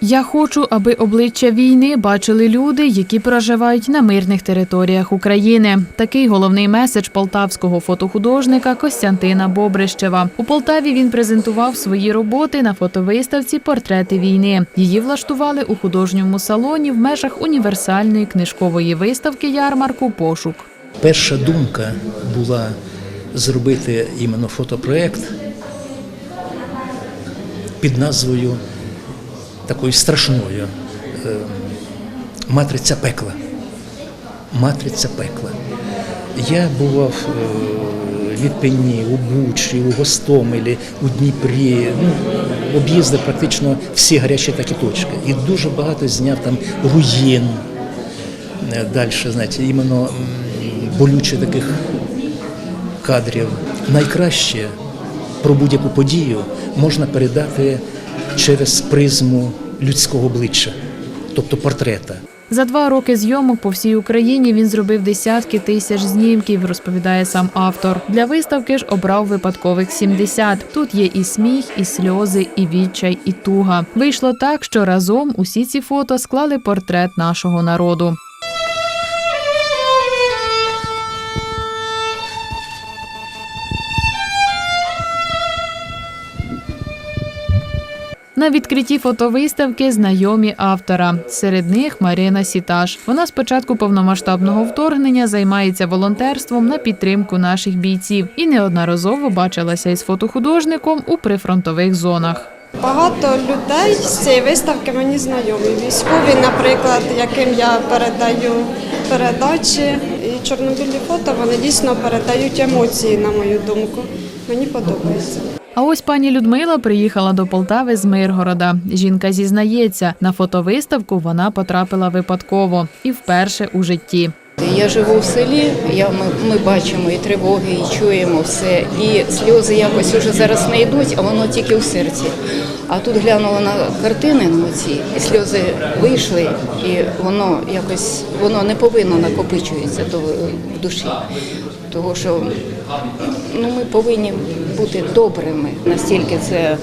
Я хочу, аби обличчя війни бачили люди, які проживають на мирних територіях України. Такий головний меседж полтавського фотохудожника Костянтина Бобрищева. У Полтаві він презентував свої роботи на фотовиставці Портрети війни. Її влаштували у художньому салоні в межах універсальної книжкової виставки ярмарку Пошук. Перша думка була зробити іменно фотопроект під назвою такою страшною е, Матриця пекла. Матриця пекла. Я бував е, в Ірпені, у Бучі, у Гостомелі, у Дніпрі. Ну, об'їздив практично всі гарячі такі точки. І дуже багато зняв там руїн. Далі, знаєте, іменно м, болюче таких кадрів. Найкраще про будь-яку подію можна передати через призму людського обличчя, тобто портрета. За два роки зйомок по всій Україні він зробив десятки тисяч знімків, розповідає сам автор. Для виставки ж обрав випадкових 70. Тут є і сміх, і сльози, і відчай, і туга. Вийшло так, що разом усі ці фото склали портрет нашого народу. На відкритті фотовиставки знайомі автора. Серед них Марина Сіташ. Вона з початку повномасштабного вторгнення займається волонтерством на підтримку наших бійців і неодноразово бачилася із фотохудожником у прифронтових зонах. Багато людей з цієї виставки мені знайомі. Військові, наприклад, яким я передаю передачі і чорнобілі фото, вони дійсно передають емоції, на мою думку. Мені подобається. А ось пані Людмила приїхала до Полтави з Миргорода. Жінка зізнається, на фотовиставку вона потрапила випадково і вперше у житті. Я живу в селі, я, ми, ми бачимо і тривоги, і чуємо все. І сльози якось уже зараз не йдуть, а воно тільки в серці. А тут глянула на картини на ці, і сльози вийшли, і воно якось воно не повинно накопичуватися до- в душі. Того, що ну, ми повинні бути добрими, настільки це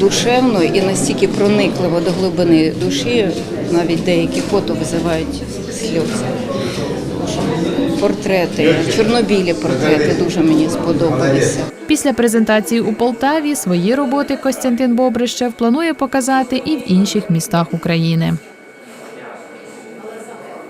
душевно і настільки проникливо до глибини душі, навіть деякі фото визивають сльози. Портрети, чорнобілі портрети дуже мені сподобалися. Після презентації у Полтаві свої роботи Костянтин Бобрищев планує показати і в інших містах України.